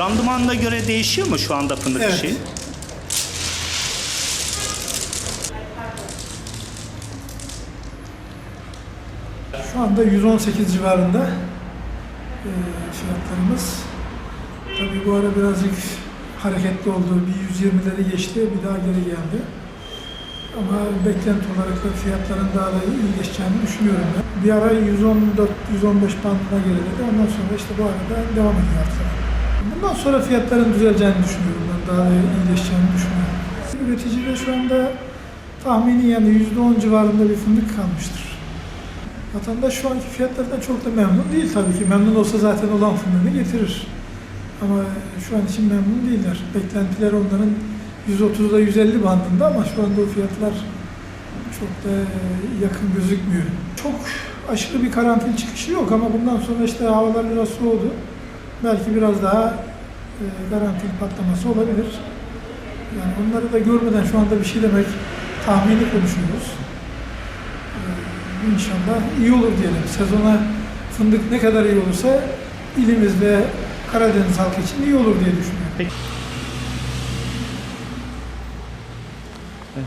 Randımanına göre değişiyor mu şu anda fındık Evet. şeyi? Şu anda 118 civarında e, fiyatlarımız. Tabii bu ara birazcık hareketli oldu. Bir 120'leri geçti, bir daha geri geldi. Ama beklenti olarak da fiyatların daha da iyileşeceğini düşünüyorum ben. Bir ara 114-115 bandına geriledi. Ondan sonra işte bu arada devam ediyor artık. Bundan sonra fiyatların düzeleceğini düşünüyorum ben. Daha da iyileşeceğini düşünüyorum. Üreticide şu anda tahmini yani %10 civarında bir fındık kalmıştır. Vatandaş şu anki fiyatlardan çok da memnun değil tabii ki. Memnun olsa zaten olan fındığını getirir. Ama şu an için memnun değiller. Beklentiler onların 130'da 150 bandında ama şu anda o fiyatlar çok da yakın gözükmüyor. Çok aşırı bir karantin çıkışı yok ama bundan sonra işte havalar biraz soğudu belki biraz daha e, garantili patlaması olabilir. Yani onları da görmeden şu anda bir şey demek tahmini konuşuyoruz. E, inşallah iyi olur diyelim. Sezona fındık ne kadar iyi olursa ilimiz ve Karadeniz halkı için iyi olur diye düşünüyorum. Peki. Evet.